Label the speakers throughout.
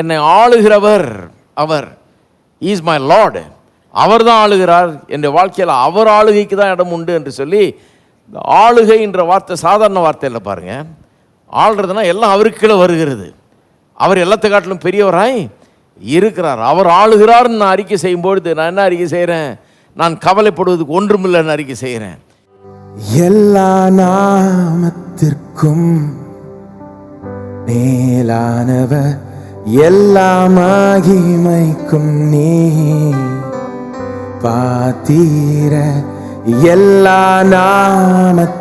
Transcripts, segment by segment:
Speaker 1: என்னை ஆளுகிறவர் அவர். இஸ் மை லார்டு அவர் தான் ஆளுகிறார். என் வாழ்க்கையில் அவர் ஆளுகைக்கு தான் இடம் உண்டு என்று சொல்லி இந்த ஆளுகை என்ற வார்த்தை சாதாரண வார்த்தையில் பாருங்கள் ஆள்றதுனா எல்லாம் அவருக்குள்ள வருகிறது. அவர் எல்லாத்தை காட்டிலும் பெரியவராய் இருக்கிறார். அவர் ஆளுகிறார்னு நான் அறிக்கை செய்யும்பொழுது நான் என்ன அறிக்கை செய்கிறேன் நான் கவலைப்படுவதுக்கு ஒன்றுமில்லைன்னு அறிக்கை செய்கிறேன்
Speaker 2: எல்லா நாமத்திற்கும் மேலானவர் எல்லா மகிமைக்கும் நீ. பாத்தீர எல்லா நாமத்திற்கும்.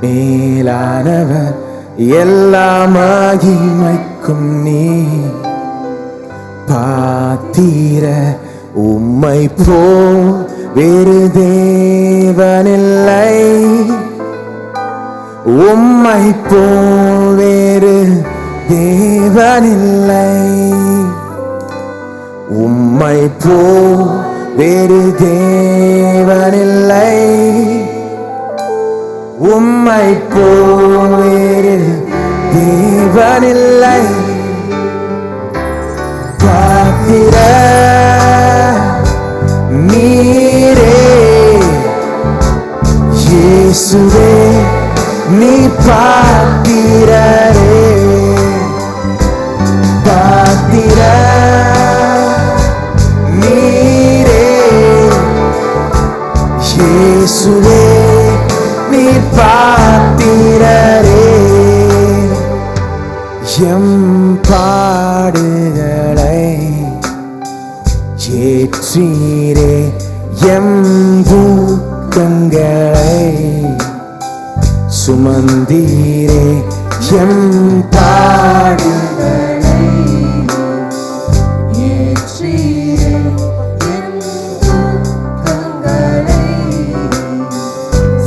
Speaker 2: மேலானவர் எல்லா மகிமைக்கும் நீ. பாத்தீர உம்மை போ வேறு தேவனில்லை. உம்மை போ வேறு தேவனில்லை. உம்மை போ வேறு தேவனில்லை. உம்மை போ வேறு தேவனில்லை. காத்திர நீரே. இயேசுவே நீ பாத்திரரே கரங்களை சுமந்தீரே எம் பாடுகளை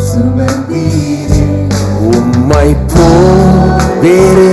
Speaker 2: சுமந்தீரே. உம்மை போ வேறு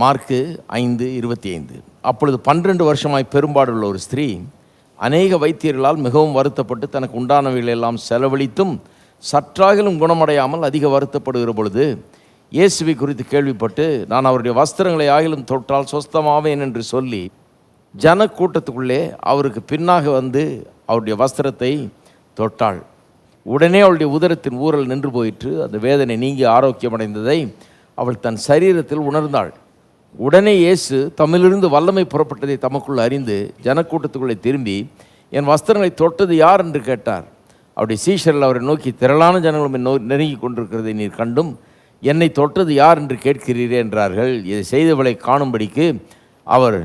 Speaker 1: மார்க்கு ஐந்து இருபத்தி ஐந்து. அப்பொழுது பன்னிரண்டு வருஷமாய் பெரும்பாடுள்ள ஒரு ஸ்திரீ அநேக வைத்தியர்களால் மிகவும் வருத்தப்பட்டு தனக்கு உண்டானவைகளை எல்லாம் செலவழித்தும் சற்றாகிலும் குணமடையாமல் அதிக வருத்தப்படுகிற பொழுது இயேசுவை குறித்து கேள்விப்பட்டு நான் அவருடைய வஸ்திரங்களை ஆகிலும் தொட்டால் சொஸ்தமாவேன் என்று சொல்லி ஜனக்கூட்டத்துக்குள்ளே அவருக்கு பின்னாக வந்து அவருடைய வஸ்திரத்தை தொட்டாள். உடனே அவளுடைய உதரத்தின் ஊரல் நின்று போயிற்று. அந்த வேதனை நீங்கி ஆரோக்கியமடைந்ததை அவள் தன் சரீரத்தில் உணர்ந்தாள். உடனே இயேசு தம்மிலிருந்து வல்லமை புறப்பட்டதை தமக்குள் அறிந்து ஜனக்கூட்டத்துக்குள்ளே திரும்பி என் வஸ்திரங்களை தொட்டது யார்? என்று கேட்டார். அவருடைய சீஷரில் அவரை நோக்கி திரளான ஜனங்களும் நோ நெருங்கி கொண்டிருக்கிறதை நீர் கண்டும் என்னை தொட்டது யார்? என்று கேட்கிறீரே என்றார்கள். இதை செய்தவளை காணும்படிக்கு அவர்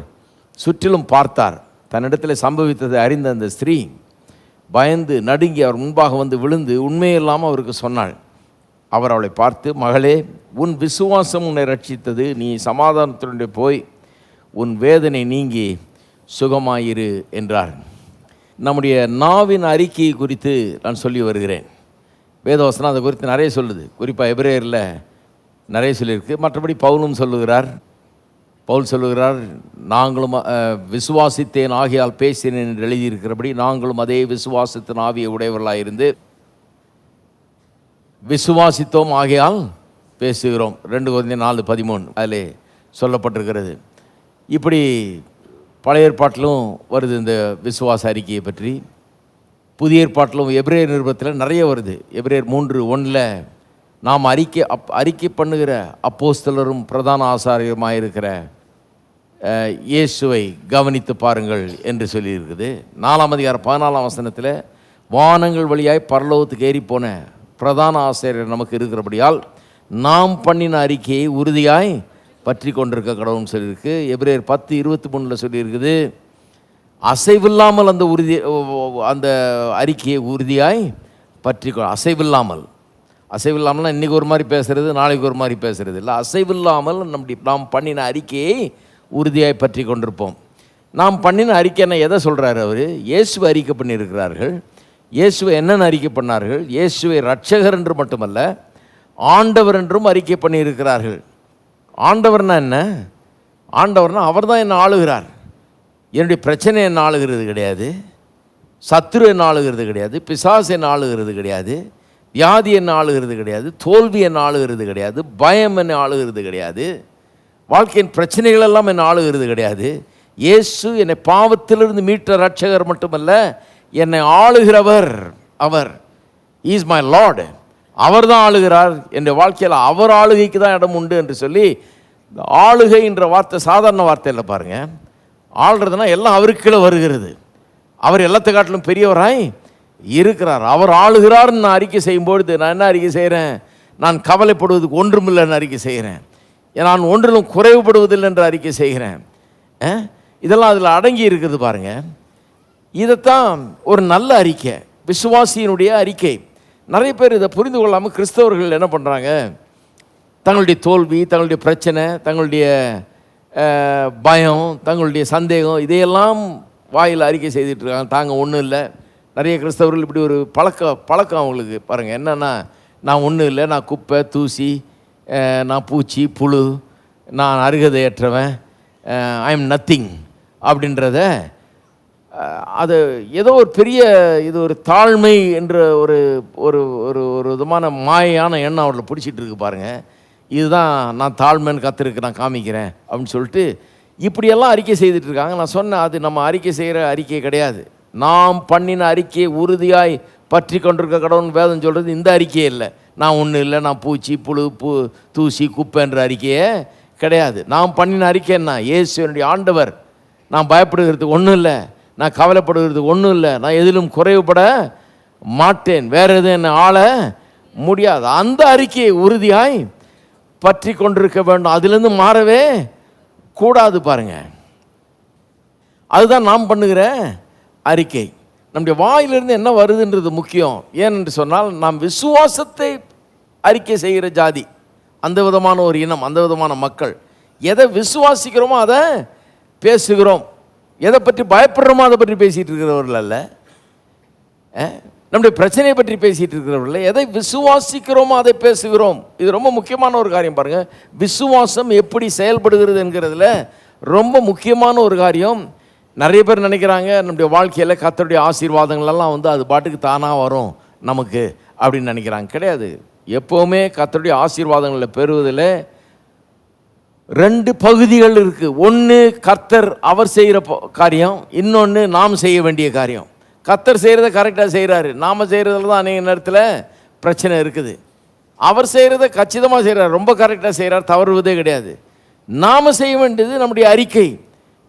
Speaker 1: சுற்றிலும் பார்த்தார். தன்னிடத்தில் சம்பவித்ததை அறிந்த அந்த ஸ்திரீ பயந்து நடுங்கி அவர் முன்பாக வந்து விழுந்து உண்மையெல்லாம் அவருக்கு சொன்னாள். அவர் அவளை பார்த்து மகளே உன் விசுவாசம் உன்னை ரட்சித்தது. நீ சமாதானத்துடன் போய் உன் வேதனை நீங்கி சுகமாயிரு என்றார். நம்முடைய நாவின் அறிக்கை குறித்து நான் சொல்லி வருகிறேன். வேதவசனம் அதை குறித்து நிறைய சொல்லுது. குறிப்பாக எபிரேயரில் நிறைய சொல்லியிருக்கு. மற்றபடி பவுலும் சொல்லுகிறார். பவுல் சொல்லுகிறார் நாங்களும் விசுவாசித்தேன். ஆகியால் பேசினேன் என்று எழுதியிருக்கிறபடி நாங்களும் அதே விசுவாசத்தின் ஆவியை உடையவர்களாக இருந்து விசுவாசித்தோம் ஆகையால் பேசுகிறோம். ரெண்டு குழந்தை நாலு பதிமூணு. அதிலே சொல்லப்பட்டிருக்கிறது. இப்படி பழைய ஏற்பாட்டிலும் வருது இந்த விசுவாச அறிக்கையை பற்றி. புதிய ஏற்பாட்டிலும் எப்ரேர் நிருபத்தில் நிறைய வருது. எப்ரேர் மூன்று ஒன்றில் நாம் அறிக்கை அப் அறிக்கை பண்ணுகிற அப்போஸ்தலரும் பிரதான ஆசாரியருமாக இருக்கிற இயேசுவை கவனித்து பாருங்கள் என்று சொல்லியிருக்குது. நாலாம் அதிகாரம் பதினாலாம் வசனத்தில் வானங்கள் வழியாய் பரலோகத்துக்கு ஏறி போன பிரதான ஆசிரியர் நமக்கு இருக்கிறபடியால் நாம் பண்ணின அறிக்கையை உறுதியாய் பற்றி கொண்டிருக்க கடவுள்னு சொல்லியிருக்கு. எப்ரேர் பத்து இருபத்தி மூணில் சொல்லியிருக்குது. அசைவில்லாமல் அந்த உறுதி அந்த அறிக்கையை உறுதியாய் பற்றி கொ- அசைவில்லாமல். அசைவில்லாமல்னா இன்றைக்கி ஒரு மாதிரி பேசுகிறது நாளைக்கு ஒரு மாதிரி பேசுறது இல்லை. அசைவில்லாமல் நம்முடைய நாம் பண்ணின அறிக்கையை உறுதியாய் பற்றி கொண்டிருப்போம். நாம் பண்ணின அறிக்கைன்னா எதை சொல்கிறாரு அவர்? இயேசு அறிக்கை பண்ணியிருக்கிறார்கள். இயேசுவை என்னென்ன அறிக்கை பண்ணார்கள்? இயேசுவை ரட்சகர் என்று மட்டுமல்ல ஆண்டவர் என்றும் அறிக்கை பண்ணியிருக்கிறார்கள். ஆண்டவர்னா என்ன? ஆண்டவர்னா அவர் தான் என்னை ஆளுகிறார். என்னுடைய பிரச்சனை என்ன ஆளுகிறது கிடையாது. சத்துரு என்ன ஆளுகிறது கிடையாது. பிசாசு என்ன ஆளுகிறது கிடையாது. வியாதி என்ன ஆளுகிறது கிடையாது. தோல்வி என்ன ஆளுகிறது கிடையாது. பயம் என்ன ஆளுகிறது கிடையாது. வாழ்க்கையின் பிரச்சனைகள் எல்லாம் என்ன ஆளுகிறது கிடையாது. இயேசு என்னை பாவத்திலிருந்து மீட்ட ரட்சகர் மட்டுமல்ல என்னை ஆளுகிறவர் அவர். இஸ் மை லார்டு அவர் தான் ஆளுகிறார். என்ற வாழ்க்கையில் அவர் ஆளுகைக்கு தான் இடம் உண்டு என்று சொல்லி இந்த ஆளுகை என்ற வார்த்தை சாதாரண வார்த்தை இல்லை பாருங்க. ஆள்றதுனா எல்லாம் அவருக்கு வருகிறது. அவர் எல்லாத்தை காட்டிலும் பெரியவராய் இருக்கிறார். அவர் ஆளுகிறார்னு நான் அறிக்கை செய்யும்பொழுது நான் என்ன அறிக்கை செய்கிறேன் நான் கவலைப்படுவதுக்கு ஒன்றுமில்லைன்னு அறிக்கை செய்கிறேன் நான் ஒன்றிலும் குறைவுபடுவதில்லை என்று அறிக்கை செய்கிறேன். இதெல்லாம் அதில் அடங்கி இருக்குது பாருங்கள் இதைத்தான் ஒரு நல்ல அறிக்கை விசுவாசியினுடைய அறிக்கை. நிறைய பேர் இதை புரிந்து கொள்ளாமல் கிறிஸ்தவர்கள் என்ன பண்ணுறாங்க தங்களுடைய தோல்வி தங்களுடைய பிரச்சனை தங்களுடைய பயம் தங்களுடைய சந்தேகம் இதையெல்லாம் வாயில் அறிக்கை செய்துட்ருக்காங்க தாங்க ஒன்றும் இல்லை. நிறைய கிறிஸ்தவர்கள் இப்படி ஒரு பழக்கம் பழக்கம் அவங்களுக்கு. பாருங்கள் என்னென்னா நான் ஒன்றும் இல்லை. நான் குப்பை தூசி நான் பூச்சி புழு நான் அருகதையற்றவன் ஐ எம் நத்திங் அப்படின்றத அது ஏதோ ஒரு பெரிய இது ஒரு தாழ்மை என்ற ஒரு ஒரு ஒரு ஒரு விதமான மாயான எண்ணம் அவர்களை பிடிச்சிட்டு இருக்கு பாருங்கள் இதுதான் நான் தாழ்மைன்னு கற்றுருக்கு நான் காமிக்கிறேன் அப்படின்னு சொல்லிட்டு இப்படியெல்லாம் அறிக்கை செய்துட்டு இருக்காங்க. நான் சொன்னேன் அது நம்ம அறிக்கை செய்கிற அறிக்கை கிடையாது. நாம் பண்ணின அறிக்கையை உறுதியாய் பற்றி கொண்டிருக்க கடவுள் வேதம் சொல்கிறது இந்த அறிக்கையே இல்லை. நான் ஒன்றும் இல்லை நான் பூச்சி புழு பூ தூசி குப்பைன்ற அறிக்கையே கிடையாது. நாம் பண்ணின அறிக்கை என்ன? இயேசுவனுடைய ஆண்டவர். நான் பயப்படுகிறதுக்கு ஒன்றும் இல்லை. நான் கவலைப்படுகிறது ஒன்றும் இல்லை. நான் எதிலும் குறைவுபட மாட்டேன். வேறு எதுவும் என்னை ஆள முடியாது. அந்த அறிக்கையை உறுதியாய் பற்றி கொண்டிருக்க வேண்டும். அதுலேருந்து மாறவே கூடாது பாருங்க. அதுதான் நாம் பண்ணுகிற அறிக்கை. நம்முடைய வாயிலிருந்து என்ன வருதுன்றது முக்கியம். ஏன் என்று சொன்னால் நாம் விசுவாசத்தை அறிக்கை செய்கிற ஜாதி அந்த விதமான ஒரு இனம் அந்த விதமான மக்கள் எதை விசுவாசிக்கிறோமோ அதை பேசுகிறோம். எதை பற்றி பயப்படுறோமோ அதை பற்றி பேசிகிட்டு இருக்கிறவர்கள் அல்ல. நம்முடைய பிரச்சனையை பற்றி பேசிகிட்டு இருக்கிறவர்கள் எதை விசுவாசிக்கிறோமோ அதை பேசுகிறோம். இது ரொம்ப முக்கியமான ஒரு காரியம் பாருங்கள் விசுவாசம் எப்படி செயல்படுகிறது என்கிறதுல ரொம்ப முக்கியமான ஒரு காரியம். நிறைய பேர் நினைக்கிறாங்க நம்முடைய வாழ்க்கையில் கத்தருடைய ஆசீர்வாதங்களெல்லாம் வந்து அது பாட்டுக்கு தானாக வரும் நமக்கு அப்படின்னு நினைக்கிறாங்க. கிடையாது. எப்போவுமே கத்தருடைய ஆசீர்வாதங்களை பெறுவதில் ரெண்டு பகுதிகள் இருக்குது ஒன்று கர்த்தர் அவர் செய்கிற காரியம் இன்னொன்று நாம் செய்ய வேண்டிய காரியம். கர்த்தர் செய்கிறத கரெக்டாக செய்கிறாரு நாம் செய்கிறதுல தான் அநேக நேரத்தில் பிரச்சனை இருக்குது. அவர் செய்கிறத கச்சிதமாக செய்கிறார் ரொம்ப கரெக்டாக செய்கிறார் தவறுவதே கிடையாது. நாம் செய்ய வேண்டியது நம்முடைய அறிக்கை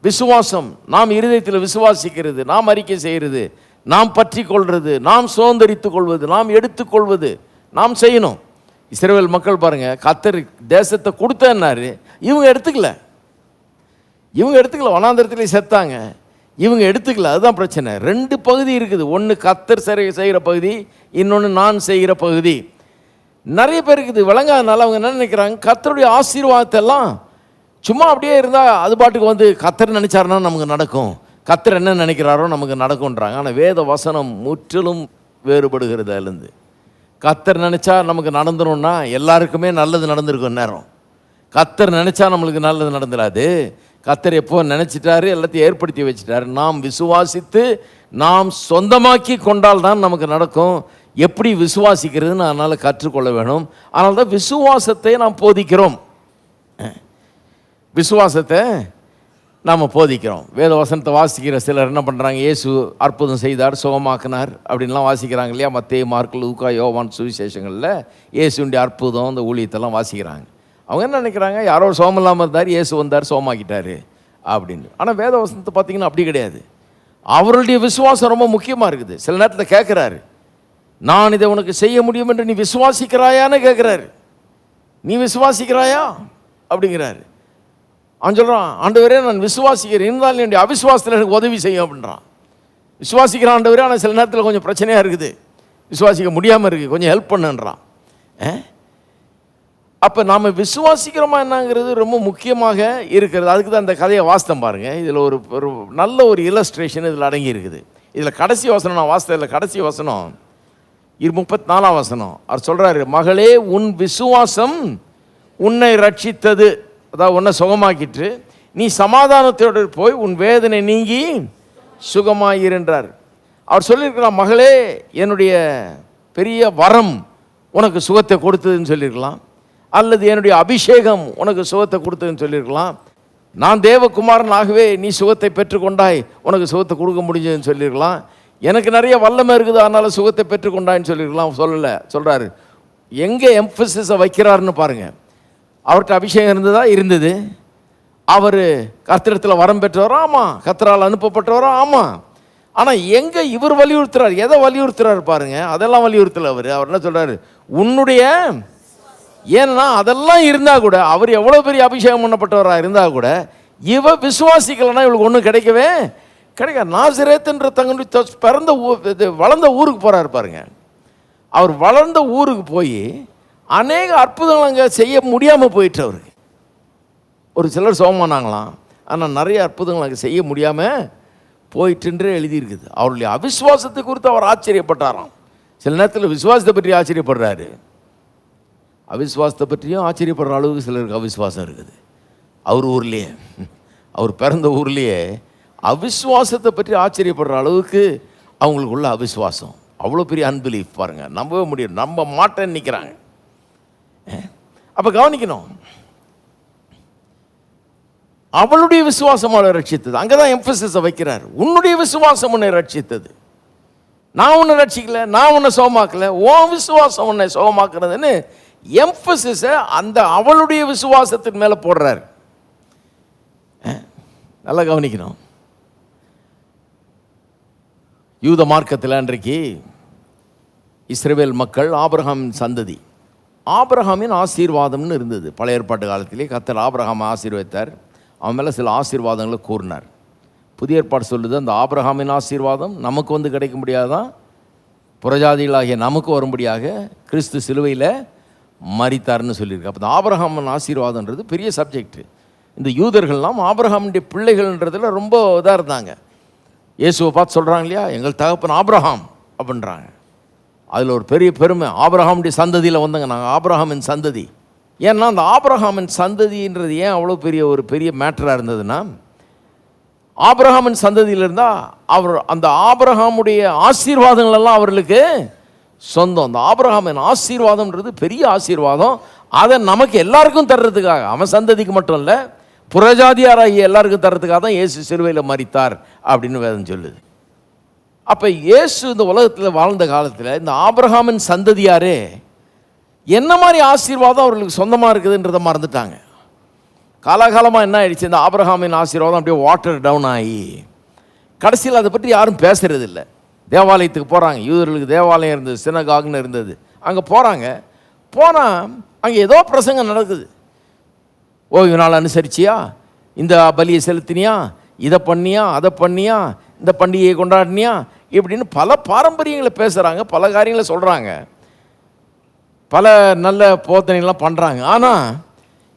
Speaker 1: விசுவாசம். நாம் இருதயத்தில் விசுவாசிக்கிறது நாம் அறிக்கை செய்கிறது நாம் பற்றி கொள்வது நாம் சுதந்திரித்து கொள்வது நாம் எடுத்துக்கொள்வது நாம் செய்யணும். இஸ்ரேல் மக்கள் பாருங்கள் கத்தர் தேசத்தை கொடுத்தேன்னாரு. இவங்க எடுத்துக்கல. இவங்க எடுத்துக்கல வனாந்திரத்திலே செத்தாங்க. இவங்க எடுத்துக்கல அதுதான் பிரச்சனை. ரெண்டு பகுதி இருக்குது. ஒன்று கத்தர் சரி செய்கிற பகுதி இன்னொன்று நான் செய்கிற பகுதி. நிறைய பேருக்கு இது விளங்காதனால அவங்க என்ன நினைக்கிறாங்க? கத்தருடைய ஆசீர்வாதத்தெல்லாம் சும்மா அப்படியே இருந்தால் அது பாட்டுக்கு வந்து கத்தர் நினச்சாருன்னா நமக்கு நடக்கும். கத்தர் என்ன நினைக்கிறாரோ நமக்கு நடக்கும்ன்றாங்க. ஆனால் வேத வசனம் முற்றிலும் வேறுபடுகிறது அதுலேருந்து கத்தர் நினச்சா நமக்கு நடந்துரும்னா எல்லாருக்குமே நல்லது நடந்திருக்கும் நேரம். கத்தர் நினச்சா நம்மளுக்கு நல்லது நடந்துடாது கத்தர் எப்போ நினச்சிட்டாரு எல்லாத்தையும் ஏற்படுத்தி வச்சிட்டாரு. நாம் விசுவாசித்து நாம் சொந்தமாக்கி கொண்டால் தான் நமக்கு நடக்கும். எப்படி விசுவாசிக்கிறதுன்னு அதனால் கற்றுக்கொள்ள வேணும். அதனால தான் விசுவாசத்தை நாம் போதிக்கிறோம். விசுவாசத்தை நாம் போதிக்கிறோம். வேத வசனத்தை வாசிக்கிற சிலர் என்ன பண்ணுறாங்க இயேசு அற்புதம் செய்தார் சுகமாக்கினார் அப்படின்லாம் வாசிக்கிறாங்க இல்லையா? மத்தேயு மார்க் லூக்கா யோவான் சுவிசேஷங்களில் இயேசுடைய அற்புதம் அந்த ஊழியத்தெல்லாம் வாசிக்கிறாங்க. அவங்க என்ன நினைக்கிறாங்க? யாரோ சோமம் இல்லாமல் இருந்தார் இயேசு வந்தார் சோமாக்கிட்டார் அப்படின்னு. ஆனால் வேத வசனத்தை பார்த்தீங்கன்னா அப்படி கிடையாது. அவருடைய விசுவாசம் ரொம்ப முக்கியமாக இருக்குது. சில நேரத்தில் கேட்குறாரு நான் இதை உனக்கு செய்ய முடியும் என்று நீ விசுவாசிக்கிறாயான்னு கேட்குறாரு நீ விசுவாசிக்கிறாயா? அப்படிங்கிறாரு. அவன் சொல்கிறான் ஆண்டவரே நான் விசுவாசிக்கிறேன். இருந்தாலும் என்னுடைய அவிசுவாசத்தில் எனக்கு உதவி செய்யும் அப்படின்றான். விசுவாசிக்கிறான் ஆண்டவரே ஆனால் சில நேரத்தில் கொஞ்சம் பிரச்சனையாக இருக்குது. விசுவாசிக்க முடியாமல் இருக்குது கொஞ்சம் ஹெல்ப் பண்ணுன்றான். அப்போ நாம் விசுவாசிக்கிறோமா என்னங்கிறது ரொம்ப முக்கியமாக இருக்கிறது. அதுக்கு தான் இந்த கதையை வாசித்தம் பாருங்கள் இதில் ஒரு ஒரு நல்ல ஒரு இல்லஸ்ட்ரேஷன் இதில் அடங்கி இருக்குது. இதில் கடைசி வசனம் நான் வாசித்ததில் கடைசி வசனம் இரு முப்பத்தி நாலாம் வசனம். அவர் சொல்கிறாரு மகளே உன் விசுவாசம் உன்னை ரட்சித்தது. அதாவது உன்னை சுகமாக்கிட்டு நீ சமாதானத்தோடு போய் உன் வேதனை நீங்கி சுகமாயிருன்றார் அவர் சொல்லியிருக்கலாம் மகளே என்னுடைய பெரிய வரம் உனக்கு சுகத்தை கொடுத்ததுன்னு சொல்லியிருக்கலாம். அல்லது என்னுடைய அபிஷேகம் உனக்கு சுகத்தை கொடுத்ததுன்னு சொல்லியிருக்கலாம். நான் தேவகுமாரன் ஆகவே நீ சுகத்தை பெற்றுக்கொண்டாய் உனக்கு சுகத்தை கொடுக்க முடிஞ்சதுன்னு சொல்லியிருக்கலாம். எனக்கு நிறைய வல்லமை இருக்குது அதனால சுகத்தை பெற்றுக்கொண்டான்னு சொல்லியிருக்கலாம் சொல்லலை சொல்கிறாரு எங்கே எம்ஃபசிஸை வைக்கிறாருன்னு பாருங்கள் அவர்கிட்ட அபிஷேகம் இருந்ததா? இருந்தது. அவர் கத்திரத்தில் வரம் பெற்றவரா? ஆமாம் கத்திரால் அனுப்பப்பட்டவரா? ஆமாம் ஆனால் எங்கே இவர் வலியுறுத்துறார்? எதை வலியுறுத்துறாரு பாருங்கள் அதெல்லாம் வலியுறுத்தலை அவர். அவர் என்ன சொல்கிறாரு உன்னுடைய ஏன்னா அதெல்லாம் இருந்தால் கூட அவர் எவ்வளோ பெரிய அபிஷேகம் பண்ணப்பட்டவராக இருந்தால் கூட இவ விசுவாசிக்கலைன்னா இவளுக்கு ஒன்றும் கிடைக்கவே கிடைக்காது. நாசிரேத்துன்ற தங்களுடைய பிறந்த ஊ இது வளர்ந்த ஊருக்கு போகிறாரு பாருங்க. அவர் வளர்ந்த ஊருக்கு போய் அநேக அற்புதங்கள் அங்கே செய்ய முடியாமல் போயிட்டு அவருக்கு. ஒரு சிலர் சோமானாங்களாம். ஆனால் நிறைய அற்புதங்கள் அங்கே செய்ய முடியாமல் போயிட்டுன்றே எழுதியிருக்குது. அவருடைய அவிஸ்வாசத்தை குறித்து அவர் ஆச்சரியப்பட்டாராம். சில நேரத்தில் விசுவாசத்தை பற்றி ஆச்சரியப்படுறாரு. அவிஸ்வாசத்தை பற்றியும் ஆச்சரியப்படுற அளவுக்கு சிலருக்கு அவிஸ்வாசம் இருக்குது. அவர் ஊர்லேயே அவர் பிறந்த ஊர்லேயே அவிஸ்வாசத்தை பற்றி ஆச்சரியப்படுற அளவுக்கு அவங்களுக்குள்ள அவிஸ்வாசம் அவ்வளோ பெரிய அன்பிலீஃப் பாருங்கள் நம்பவே முடியும் நம்ப மாட்டேன்னு நிற்கிறாங்க அப்போ கவனிக்கணும். அவளுடைய விசுவாசம் அவளை ரட்சித்தது. அங்கே தான் எம்பசிஸை வைக்கிறார். உன்னுடைய விசுவாசம் உன்னை ரட்சித்தது. நான் உன்னை ரட்சிக்கல நான் உன்னை சோகமாக்கலை ஓ விசுவாசம் உன்னை சோமாக்குறதுன்னு எம்ஃபசிஸை அந்த அவளுடைய விசுவாசத்தின் மேலே போடுறார். நல்லா கவனிக்கணும். யூத மார்க்கத்தில் அன்றைக்கு இஸ்ரேவேல் மக்கள் ஆபிரகாமின் சந்ததி. ஆபிரகாமின் ஆசீர்வாதம்னு இருந்தது. பழைய ஏற்பாட்டு காலத்திலே கத்தர் ஆபிரகாமை ஆசீர்வதித்தார். அவன் மேலே சில ஆசீர்வாதங்களை கூறினார் புதிய ஏற்பாடு சொல்லுது அந்த ஆபிரகாமின் ஆசீர்வாதம் நமக்கு வந்து கிடைக்க முடியாதான் புறஜாதிகளாகிய நமக்கு வரும்படியாக கிறிஸ்து சிலுவையில் மறித்தார்னு சொல்லியிருக்கு. அப்போ ஆபரகாமன் ஆசீர்வாதன்றது பெரிய சப்ஜெக்ட் இந்த யூதர்கள்லாம் ஆபரகாமுடைய பிள்ளைகள்ன்றதில் ரொம்ப இதாக இருந்தாங்க. இயேசுவை பார்த்து சொல்கிறாங்க இல்லையா? எங்கள் தகப்பன் ஆப்ரஹாம் அப்படின்றாங்க. அதில் ஒரு பெரிய பெருமை. ஆபிரகாமுடைய சந்ததியில் வந்தங்க நாங்கள் ஆப்ரஹாமின் சந்ததி. ஏன்னா அந்த ஆபிரகாமின் சந்ததின்றது ஏன் அவ்வளோ பெரிய ஒரு பெரிய மேட்டராக இருந்ததுன்னா ஆபிரகாமின் சந்ததியில் இருந்தால் அவர் அந்த ஆபிரகாமுடைய ஆசீர்வாதங்கள் எல்லாம் அவர்களுக்கு சொந்தம். அந்த ஆபிரகாமின் ஆசீர்வாதம்ன்றது பெரிய ஆசீர்வாதம். அதை நமக்கு எல்லாருக்கும் தர்றதுக்காக அவன் சந்ததிக்கு மட்டும் இல்லை புறஜாதியாராகிய எல்லாருக்கும் தர்றதுக்காக தான் இயேசு சிறுவையில் மறித்தார் அப்படின்னு வேதம் சொல்லுது. அப்போ இயேசு இந்த உலகத்தில் வாழ்ந்த காலத்தில் இந்த ஆபிரகாமின் சந்ததியாரே என்ன மாதிரி ஆசீர்வாதம் அவர்களுக்கு சொந்தமாக இருக்குதுன்றதை மறந்துட்டாங்க. காலாகாலமாக என்ன ஆயிடுச்சு? இந்த ஆபிரகாமின் ஆசீர்வாதம் அப்படியே வாட்டர் டவுன் ஆகி கடைசியில் அதை பற்றி யாரும் பேசுறது தேவாலயத்துக்கு போகிறாங்க யூதர்களுக்கு தேவாலயம் இருந்தது சினகாக்னு இருந்தது. அங்கே போகிறாங்க போனால் அங்கே ஏதோ பிரசங்கம் நடக்குது. ஓய்வு நாள் அனுசரிச்சியா? இந்த பலியை செலுத்தினியா? இதை பண்ணியா? அதை பண்ணியா? இந்த பண்டிகையை கொண்டாடினியா? இப்படின்னு பல பாரம்பரியங்களை பேசுகிறாங்க பல காரியங்களை சொல்கிறாங்க பல நல்ல போதனைகள்லாம் பண்ணுறாங்க ஆனால்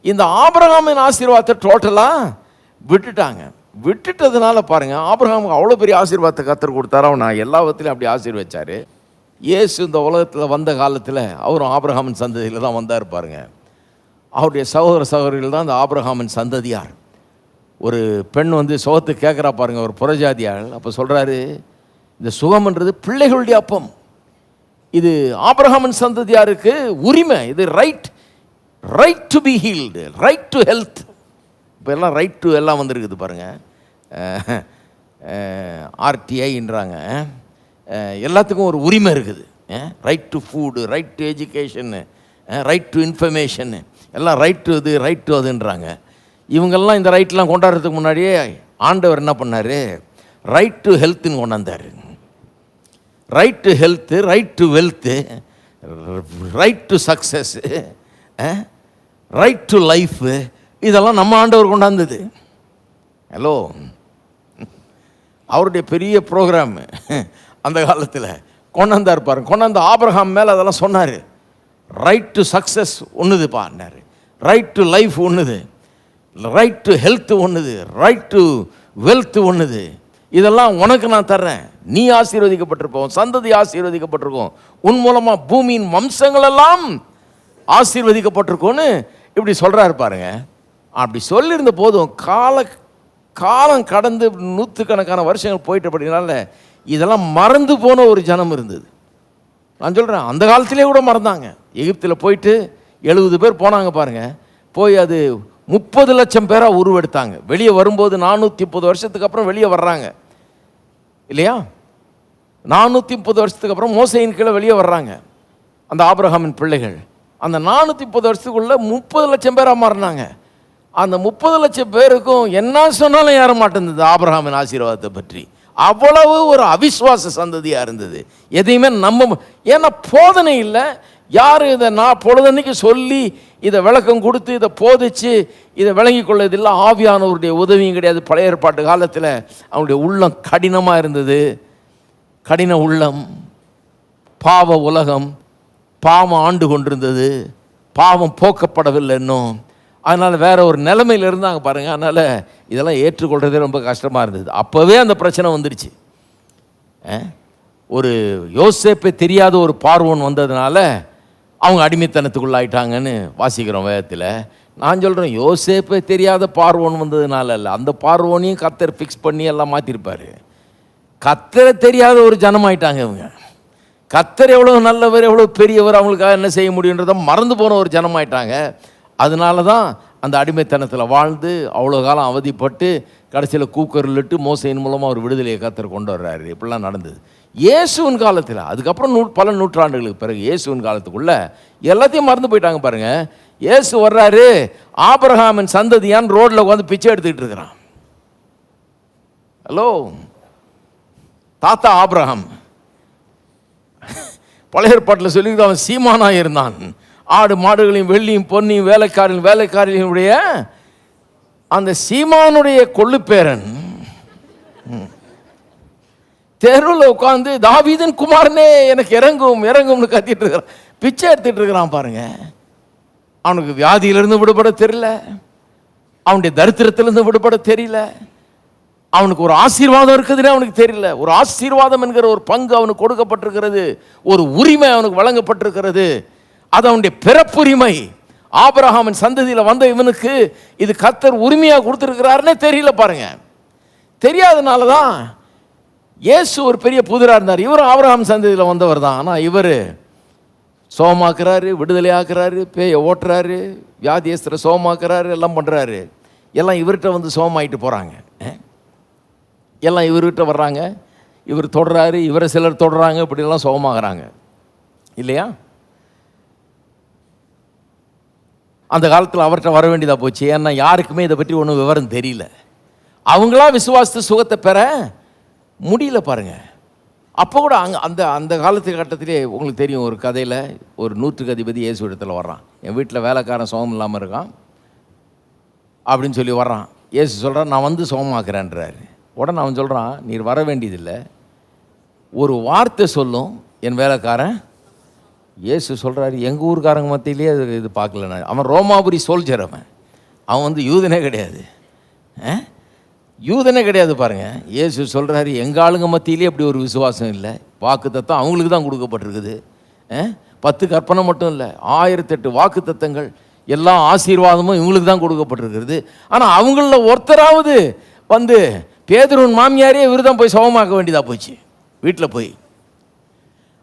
Speaker 1: இந்த ஆபரகாமின் ஆசீர்வாதத்தை டோட்டலாக விட்டுட்டாங்க. விட்டுட்டதுனால பாருங்கள் ஆப்ரஹாமுக்கு அவ்வளோ பெரிய ஆசீர்வாதத்தை கத்தர் கொடுத்தாரோ. நான் எல்லா விதத்துலையும் அப்படி ஆசீர்வச்சார். இயேசு இந்த உலகத்தில் வந்த காலத்தில் அவரும் ஆப்ரஹாமின் சந்ததியில் தான் வந்தார் பாருங்க. அவருடைய சகோதர சகோதரிகள் தான் அந்த ஆப்ரஹாமின் சந்ததியார். ஒரு பெண் வந்து சுகத்தை கேட்குறா பாருங்க ஒரு புறஜாதியாள். அப்போ சொல்கிறாரு இந்த சுகம்ன்றது பிள்ளைகளுடைய அப்பம். இது ஆப்ரஹாமின் சந்ததியாருக்கு உரிமை. இது right right to be healed right to health இப்போ எல்லாம் ரைட் டு எல்லாம் வந்திருக்குது பாருங்கள் ஆர்டிஐன்றாங்க எல்லாத்துக்கும் ஒரு உரிமை இருக்குது right to food right to எஜுகேஷன்னு right to இன்ஃபர்மேஷனு எல்லாம் ரைட் டு இது ரைட் டு அதுன்றாங்க இவங்கெல்லாம் இந்த ரைட்லாம் கொண்டாடுறதுக்கு முன்னாடியே ஆண்டவர் என்ன பண்ணார் ரைட் டு ஹெல்த்துன்னு கொண்டாந்தார் right to health right to wealth right to success right to life இதெல்லாம் நம்ம ஆண்டவர் கொண்டாந்தது. ஹலோ அவருடைய பெரிய ப்ரோக்ராம் அந்த காலத்தில். கொண்டாந்தார் பாருங்க. கொண்டாந்து ஆபிரகாம் மேலே அதெல்லாம் சொன்னார். ரைட் டு சக்ஸஸ் ஒன்றுது பாருனார் ரைட் டு லைஃப் ஒன்றுது ரைட் டு ஹெல்த் ஒன்றுது ரைட் டு வெல்த் ஒன்றுது இதெல்லாம் உனக்கு நான் தர்றேன். நீ ஆசீர்வதிக்கப்பட்டிருப்போம். சந்ததி ஆசீர்வதிக்கப்பட்டிருக்கோம். உன் மூலமாக பூமியின் வம்சங்களெல்லாம் ஆசீர்வதிக்கப்பட்டிருக்கோன்னு இப்படி சொல்கிறாரு பாருங்கள் அப்படி சொல்லியிருந்த போதும் கால காலம் கடந்து நூற்றுக்கணக்கான வருஷங்கள் போயிட்டபடினால இதெல்லாம் மறந்து போன ஒரு ஜனம் இருந்தது. நான் சொல்கிறேன் அந்த காலத்திலே கூட மறந்தாங்க. எகிப்தில் போயிட்டு எழுபது பேர் போனாங்க பாருங்க. போய் அது முப்பது லட்சம் பேராக உருவெடுத்தாங்க. வெளியே வரும்போது நானூற்றி முப்பது வருஷத்துக்கு அப்புறம் வெளியே வர்றாங்க. இல்லையா? நானூற்றி முப்பது வருஷத்துக்கு அப்புறம் மோசையின் கீழே வெளியே வர்றாங்க. அந்த ஆப்ரஹாமின் பிள்ளைகள். அந்த நானூற்றி முப்பது வருஷத்துக்குள்ளே முப்பது லட்சம் பேராக மாறினாங்க. அந்த முப்பது லட்சம் பேருக்கும் என்ன சொன்னாலும் ஏற மாட்டேங்குது ஆபிரகாமின் ஆசீர்வாதத்தை பற்றி. அவ்வளவு ஒரு அவிஸ்வாச சந்ததியாக இருந்தது. எதையுமே நம்ப ஏன்னா போதனை இல்லை. யார் இதை நான் பொழுதன்னைக்கு சொல்லி இதை விளக்கம் கொடுத்து இதை போதிச்சு இதை விளங்கி கொள்ளதில்லை ஆவியானவருடைய உதவியும் கிடையாது. பழைய ஏற்பாட்டு காலத்தில் அவனுடைய உள்ளம் கடினமாக இருந்தது. கடின உள்ளம் பாவ உலகம் பாவம் ஆண்டு கொண்டிருந்தது. பாவம் போக்கப்படவில்லை இன்னும். அதனால் வேற ஒரு நிலைமையில் இருந்தாங்க பாருங்கள் அதனால் இதெல்லாம் ஏற்றுக்கொள்கிறதே ரொம்ப கஷ்டமாக இருந்தது. அப்போவே அந்த பிரச்சனை வந்துடுச்சு ஒரு யோசேப்பே தெரியாத ஒரு பார்வோன் வந்ததுனால அவங்க அடிமைத்தனத்துக்குள்ளாயிட்டாங்கன்னு வாசிக்கிறோம் வேதத்தில். நான் சொல்கிறேன் யோசேப்பே தெரியாத பார்வோன் வந்ததுனால இல்லை. அந்த பார்வோனையும் கத்தர் ஃபிக்ஸ் பண்ணி எல்லாம் மாற்றிருப்பார் கத்தரை தெரியாத ஒரு ஜனமாயிட்டாங்க இவங்க. கத்தர் எவ்வளோ நல்லவர் எவ்வளோ பெரியவர் அவங்களுக்காக என்ன செய்ய முடியுன்றதை மறந்து போன ஒரு ஜனமாயிட்டாங்க. அதனால தான் அந்த அடிமைத்தனத்தில் வாழ்ந்து அவ்வளோ காலம் அவதிப்பட்டு கடைசியில் கூக்கரிலிட்டு மோசையின் மூலமாக அவர் விடுதலையை கத்தர் கொண்டு வர்றாரு. இப்படிலாம் நடந்தது. இயேசுவின் காலத்தில் அதுக்கப்புறம் நூ பல நூற்றாண்டுகளுக்கு பிறகு இயேசுவின் காலத்துக்குள்ளே எல்லாத்தையும் மறந்து போயிட்டாங்க பாருங்கள் இயேசு வர்றாரு. ஆபரகாமின் சந்ததியான் ரோட்டில் உட்காந்து பிச்சை எடுத்துக்கிட்டு இருக்கிறான். ஹலோ? தாத்தா ஆப்ரஹாம் பழைய ஏற்பாட்டில் சொல்லி அவன் சீமானாக இருந்தான். ஆடு மாடுகளையும் வெள்ளியும் பொன்னியும் வேலைக்காரன் வேலைக்காரிகளுடைய அந்த சீமானுடைய கொள்ளுப்பேரன். தெருவில் உட்காந்து தாவீதன் குமாரனே எனக்கு இறங்கும் இறங்கும்னு கத்திட்டு இருக்கிறான். பிச்சை எடுத்துட்டு இருக்கிறான் பாருங்க. அவனுக்கு வியாதியிலிருந்து விடுபட தெரியல. அவனுடைய தரித்திரத்திலிருந்து விடுபட தெரியல. அவனுக்கு ஒரு ஆசீர்வாதம் இருக்குதுன்னு அவனுக்கு தெரியல. ஒரு ஆசீர்வாதம் என்கிற ஒரு பங்கு அவனுக்கு கொடுக்கப்பட்டிருக்கிறது. ஒரு உரிமை அவனுக்கு வழங்கப்பட்டிருக்கிறது. அது அவனுடைய பிறப்புரிமை. ஆபரகாமின் சந்ததியில் வந்த இவனுக்கு இது கத்தர் உரிமையாக கொடுத்துருக்கிறாருன்னே தெரியல பாருங்க. தெரியாதனால தான் இயேசு ஒரு பெரிய புதிராக இருந்தார். இவரும் ஆபரகாம் சந்ததியில் வந்தவர் தான். ஆனால் இவர் சோமாக்குறாரு விடுதலை ஆக்குறாரு பேயை ஓட்டுறாரு வியாதியஸ்தரை சோமாக்குறாரு எல்லாம் பண்ணுறாரு எல்லாம் இவர்கிட்ட வந்து சோமாயிட்டு போகிறாங்க எல்லாம் இவர்கிட்ட வர்றாங்க. இவர் தொடுறாரு இவரை சிலர் தொடுறாங்க இப்படிலாம் சோகமாகறாங்க இல்லையா? அந்த காலத்தில் அவர்கிட்ட வர வேண்டியதாக போச்சு. ஏன்னா யாருக்குமே இதை பற்றி ஒன்றும் விவரம் தெரியல. அவங்களா விசுவாசத்து சுகத்தை பெற முடியல பாருங்கள் அப்போ கூட அங்கே அந்த அந்த காலத்து கட்டத்திலே உங்களுக்கு தெரியும் ஒரு கதையில் ஒரு நூற்றுக்கு அதிபதி இயேசு இடத்துல வர்றான். என் வீட்டில் வேலைக்காரன் சுகம் இல்லாமல் இருக்கான். அப்படின்னு சொல்லி வர்றான். இயேசு சொல்கிறான் நான் வந்து சுகமாக்குறேன்றாரு உடனே அவன் சொல்கிறான் நீர் வர வேண்டியதில்லை. ஒரு வார்த்தை சொல்லும் என் வேலைக்காரன் இயேசு சொல்கிறாரு எங்கள் ஊருக்காரங்க மத்தியிலே அது இது பார்க்கல நான் அவன் ரோமாபுரி சோல்ஜர் அவன். அவன் வந்து யூதனே கிடையாது. ஆ? யூதனே கிடையாது பாருங்கள் இயேசு சொல்கிறாரு எங்கள் ஆளுங்க மத்தியிலே அப்படி ஒரு விசுவாசம் இல்லை. வாக்கு தத்தம் அவங்களுக்கு தான் கொடுக்கப்பட்டிருக்குது. ஆ? பத்து கற்பனை மட்டும் இல்லை ஆயிரத்தெட்டு வாக்கு தத்தங்கள்
Speaker 3: எல்லா ஆசீர்வாதமும் இவங்களுக்கு தான் கொடுக்கப்பட்டிருக்கிறது. ஆனால் அவங்கள ஒருத்தராவது வந்து பேதருன் மாமியாரே இவர் தான் போய் சவமாக்க வேண்டியதாக போச்சு. வீட்டில் போய்.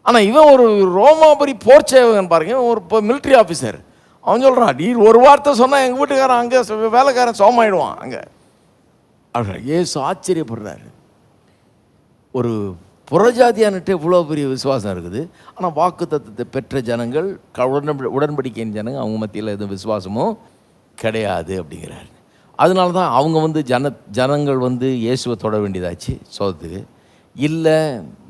Speaker 3: ஆனால் இவன் ஒரு ரோமாபுரி போர் சேவகன் பாருங்க ஒரு இப்போ மிலிட்ரி ஆஃபீஸர் அவன் சொல்கிறான் நீ ஒரு வார்த்தை சொன்னால் எங்கள் வீட்டுக்காரன் அங்கே வேலைக்காரன் சோமாயிடுவான் அங்கே. அப்படின்னா ஏசு ஆச்சரியப்படுறாரு. ஒரு புறஜாதியான்ட்டு இவ்வளோ பெரிய விசுவாசம் இருக்குது. ஆனால் வாக்கு தத்துவத்தை பெற்ற ஜனங்கள் க- உடன்ப உடன்படிக்கையின் ஜனங்கள் அவங்க மத்தியில் எதுவும் விசுவாசமும் கிடையாது அப்படிங்கிறாரு. அதனால தான் அவங்க வந்து ஜன ஜனங்கள் வந்து இயேசுவை தொட வேண்டியதாச்சு சோதத்துக்கு. இல்லை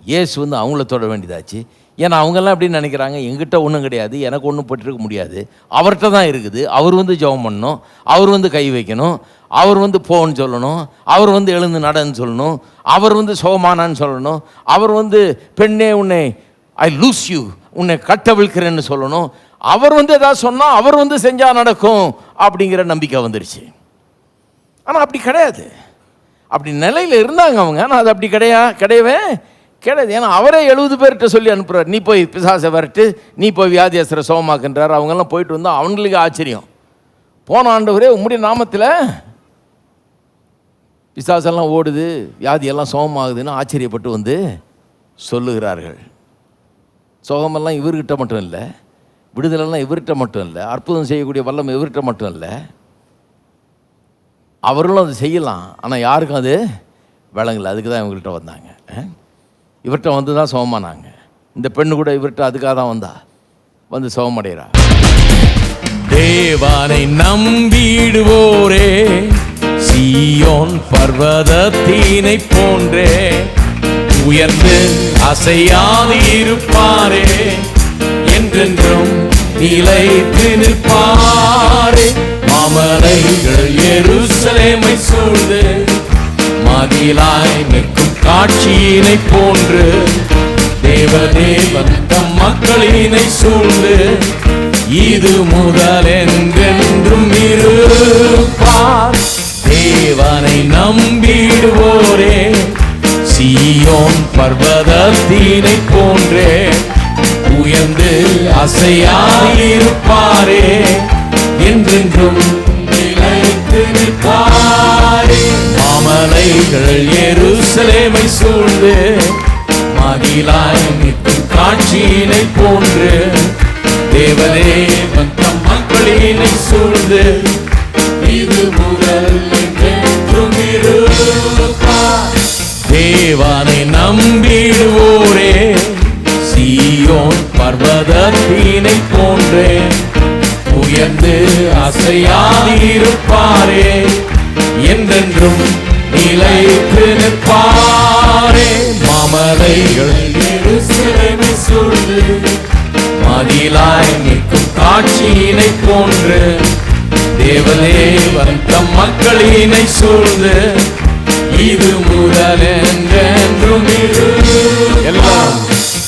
Speaker 3: இயேசு வந்து அவங்கள தொட வேண்டியதாச்சு. ஏன்னா அவங்கெல்லாம் எப்படி நினைக்கிறாங்க? எங்கிட்ட ஒன்றும் கிடையாது எனக்கு ஒன்றும் பட்டிருக்க முடியாது. அவர்கிட்ட தான் இருக்குது. அவர் வந்து ஜெபம் பண்ணணும். அவர் வந்து கை வைக்கணும். அவர் வந்து போன்னு சொல்லணும். அவர் வந்து எழுந்து நடன்னு சொல்லணும். அவர் வந்து சோமானான்னு சொல்லணும். அவர் வந்து பெண்ணே உன்னை ஐ லூஸ் யூ உன்னை கட்டவிழ்கிறேன்னு சொல்லணும். அவர் வந்து எதாவது சொன்னால் அவர் வந்து செஞ்சால் நடக்கும். அப்படிங்கிற நம்பிக்கை வந்துருச்சு. ஆனால் அப்படி கிடையாது. அப்படி நிலையில் இருந்தாங்க அவங்க. ஆனால் அது அப்படி கிடையா கிடையவே கிடையாது ஏன்னா அவரே எழுபது பேர்கிட்ட சொல்லி அனுப்புகிறார் நீ போய் பிசாசை வரட்டு நீ போய் வியாதியஸ்திர சோமாக்குன்றார் அவங்கெல்லாம் போயிட்டு வந்தால் அவங்களுக்கு ஆச்சரியம். போன ஆண்டவரே உம்முடைய நாமத்தில் பிசாசெல்லாம் ஓடுது வியாதியெல்லாம் சோகமாகுதுன்னு ஆச்சரியப்பட்டு வந்து சொல்லுகிறார்கள். சோகமெல்லாம் இவர்கிட்ட மட்டும் இல்லை விடுதலெல்லாம் இவர்கிட்ட மட்டும் இல்லை அற்புதம் செய்யக்கூடிய வல்லம் இவர்கிட்ட மட்டும் இல்லை. அவர்களும் அதை செய்யலாம் ஆனால் யாருக்கும் அது விளங்கல. அதுக்கு தான் இவங்கள்ட்ட வந்தாங்க. ஆ? இவர்கிட்ட வந்து தான் சோமானாங்க. இந்த பெண்ணு கூட இவர்கிட்ட அதுக்காக தான் வந்தா. வந்து சோமடைகிறா
Speaker 1: தேவானை நம்பிடுவோரே சீயோன் பர்வதத்தினை போன்றே உயர்ந்து அசையாது இருப்பாரே என்றென்றும் நிலைத்து நிற்பாரே. மாமலைகள் எருசலேமை சூழ்ந்து மதிலாய் நிற்கும் காட்சியினை போன்று தேவதேவன் தம் மக்களினை சூழ்ந்து இது முதல் என்றென்றும் இருப்பார். தேவனை நம்பிடுவோரே சீயோன் பர்வதத்தினை போன்றே உயர்ந்து அசையாயிருப்பாரே என்றென்றும் மலைகள் எருசலேமை சூழ்ந்து மகிழாய் நிற்கும் காட்சியினை போன்று தேவதேவன் தம் மக்களினை சூழ்ந்து இது முதல் என்றென்றும் நம்பிடுவோரே சியோன் பர்வதத்தினை போன்றே உயர்ந்து அசையாதிருப்பாரே என்றென்றும் நிலைத்து நிற்பாரே. மாமலைகள் சூழ்ந்து மதிலாய் நிற்கும் காட்சியினை போன்று தேவதேவன் தம் மக்களினை சூழ்ந்து இது முதல் என்றென்றும் எல்லாம்.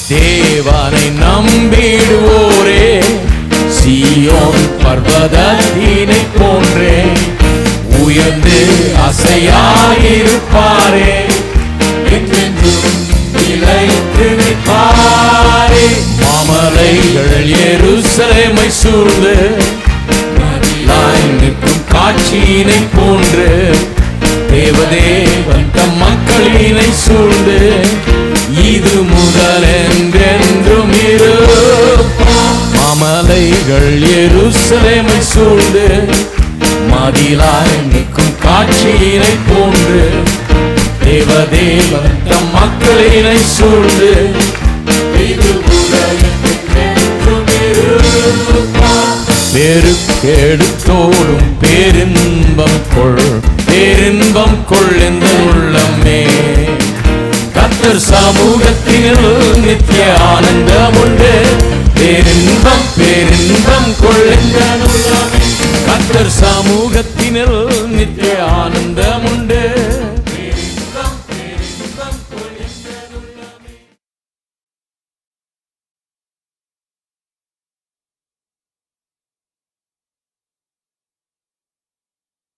Speaker 1: தேவனை நம்பிடுவோரே. சீயோன் பர்வதத்தினை இருப்பாரே என்றென்றும் நிலைத்து நிற்பாரே மாமலைகள் எருசலேமை சூழ்ந்து நிற்கும் காட்சியினை போன்று தேவதேவன் தம் மக்களினை சூழ்ந்து இது முதல் என்றென்றும் இருப்பார். மாமலைகள் எருசலேமை சூழ்ந்து மதிலாய் நிற்கும் காட்சியினை போன்று தேவதேவன் தம் மக்களினை சூழ்ந்து. இது முதல் பெருக்கெடுத்தோடும் பேரின்பம் கொள். பேரின்பம் கொள் இந்த உள்ளமே. கத்தர் சமூகத்தில் நித்திய ஆனந்தம் உண்டு. பேரின்பம் பேரின்பம் கொள் സമൂഹത്തിനൽ നിത്യ ആനന്ദമുണ്ട്